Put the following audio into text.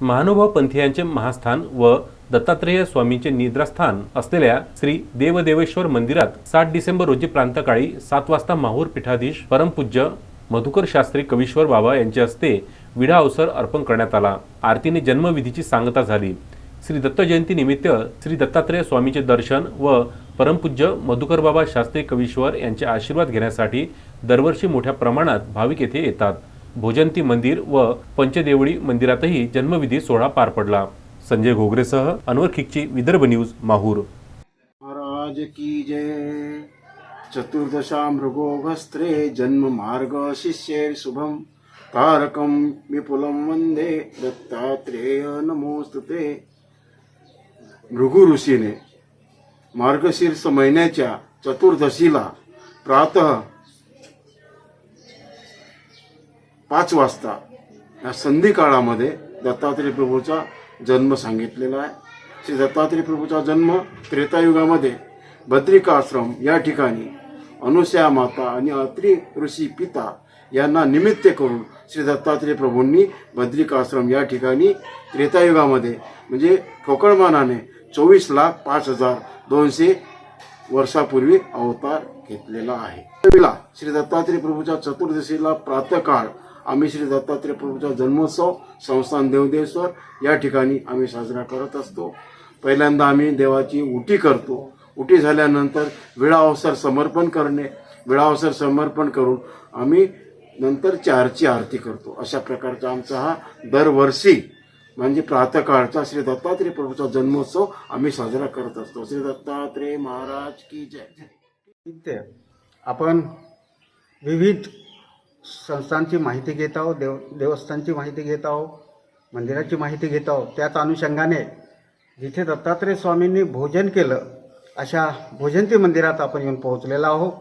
महानुभाव पंथीयांचे महास्थान व दत्तात्रेय स्वामींचे निद्रास्थान असलेल्या श्री देवदेवेश्वर मंदिरात सात डिसेंबर रोजी प्रांतकाळी सात वाजता माहूर पीठाधीश परमपूज्य मधुकर शास्त्री कवीश्वर बाबा यांच्या हस्ते विडा अवसर अर्पण करण्यात आला. आरतीने जन्मविधीची सांगता झाली. श्री दत्त जयंती निमित्त श्री दत्तात्रेय स्वामीचे दर्शन व परमपूज्य मधुकर बाबा शास्त्री कवीश्वर यांचे आशीर्वाद घेण्यासाठी दरवर्षी मोठ्या प्रमाणात भाविक येथे येतात. भोजंती मंदिर व पंचदेवळी मंदिरातही जन्मविधी सोहळा पार पडला. संजय घोगरेसह अनवर खिकची विदर्भ न्यूज माहूर. महाराज की जय. चतुर्दशा मृगोघस्त्रे जन्म मार्ग शिष्ये शुभम तारकं विपुलं वंदे दत्तात्रेय नमोस्तुते. भृगु ऋषीने मार्गशीर्ष महिन्याच्या चतुर्दशीला प्रातः पाच वाजता या संधी काळामध्ये दत्तात्रय प्रभूचा जन्म सांगितलेला आहे. श्री दत्तात्रय प्रभूचा जन्म त्रेतायुगामध्ये बद्रिकाश्रम या ठिकाणी अनुसया माता आणि अत्री ऋषी पिता यांना निमित्त करून श्री दत्तात्रय प्रभूंनी बद्रिकाश्रम या ठिकाणी त्रेतायुगामध्ये म्हणजे ठोकळमानाने चोवीस लाख पाच हजार दोनशे वर्षापूर्वी अवतार घेतलेला आहे. श्री दत्तात्रय प्रभूच्या चतुर्दशीला प्रातःकाळ आम्ही श्री दत्तात्रय प्रभूचा जन्मोत्सव संस्थान देवदेश्वर या ठिकाणी आम्ही साजरा करत असतो. पहिल्यांदा आम्ही देवाची उटी करतो. उटी झाल्यानंतर विळावसर समर्पण करणे विळावसर समर्पण करून आम्ही नंतर चारची आरती करतो. अशा प्रकारचा आमचा हा दरवर्षी म्हणजे प्रातःकाळचा श्री दत्तात्रय प्रभूचा जन्मोत्सव आम्ही साजरा करत असतो. श्री दत्तात्रय महाराज की जय. आपण विविध संस्थांची माहिती घेत आहोत देव देवस्थानची माहिती घेत आहोत मंदिराची माहिती घेत आहोत. त्याच अनुषंगाने जिथे दत्तात्रय स्वामींनी भोजन केलं अशा भोजंती मंदिरात आपण येऊन पोहोचलेलो आहोत.